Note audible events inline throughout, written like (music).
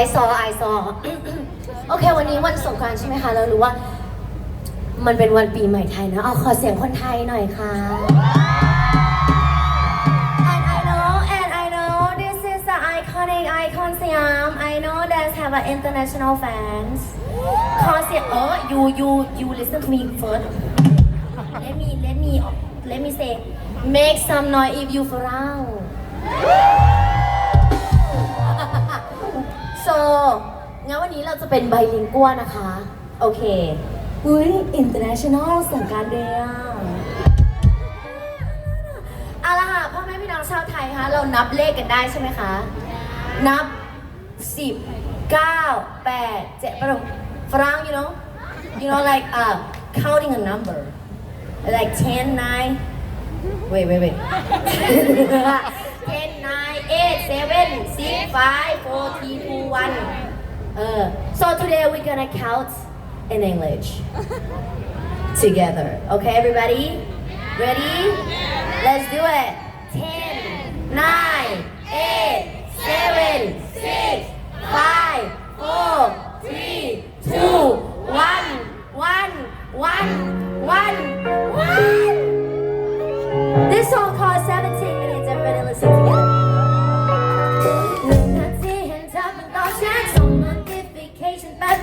I saw I saw โอเค วันนี้วันสงกรานต์ใช่ไหมคะ เรารู้ว่า มันเป็นวันปีใหม่ไทยนะเอาขอเสียงคนไทยหน่อยค่ะ And I know and I know this is the iconic icon Siam I know that have an international fans ขอเสียงเออ you you you listen to me first let me let me let me say make some noise if you from เราจะเป็นไบลิงกัวนะคะ โอเคอุ้ย international สังการเดียเอาละค่ะพ่อแม่พี่น้องชาวไทยคะเรานับเลขกันได้ใช่ไหมคะ นับ10 9 8 7ประฝรั่ง you know you know like uh counting a number like 10 9 wait wait wait 10 9 8 7 6 5 4 3 2 1 Uh, so today we're gonna count in English (laughs) together. Okay, everybody? Ready? Let's do it. Ten, nine, eight, seven.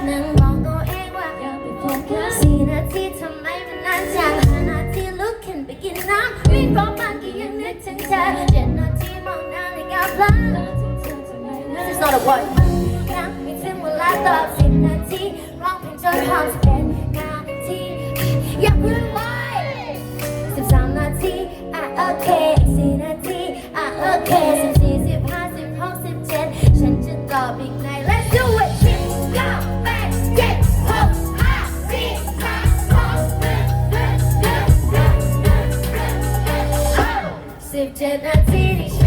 นึ่งบอกตัวเองว่าอย่าไปโฟกัสสี่นาทีทำไมมันนานจังห้านาทีลุกขึ้นไปกินน้ำวิ่งพร้อมบางกี่ยังนึกถึงเธอเจ็ดนาทีมองนาฬิกาพลัง This is not a word ยังไม่ถึงเวลาตอบสิบนาทีร้องเพลงจนพร้อมสิบ Sırf cennet seni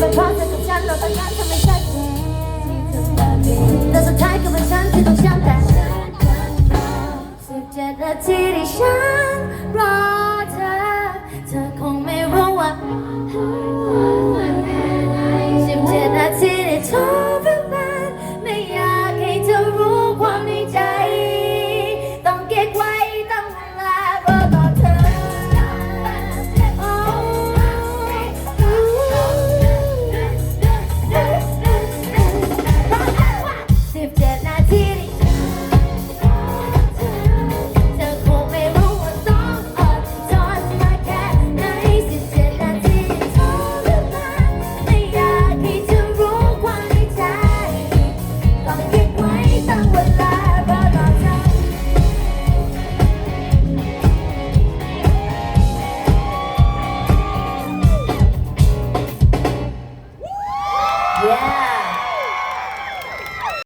เป็นะเธอกับฉันเราต้อารทำให้ชัจนท้าก็เฉันที่ต้องช้ำแต่เจ็ทีที่ฉันรอเธอ เธอคงไม่รู้ว่า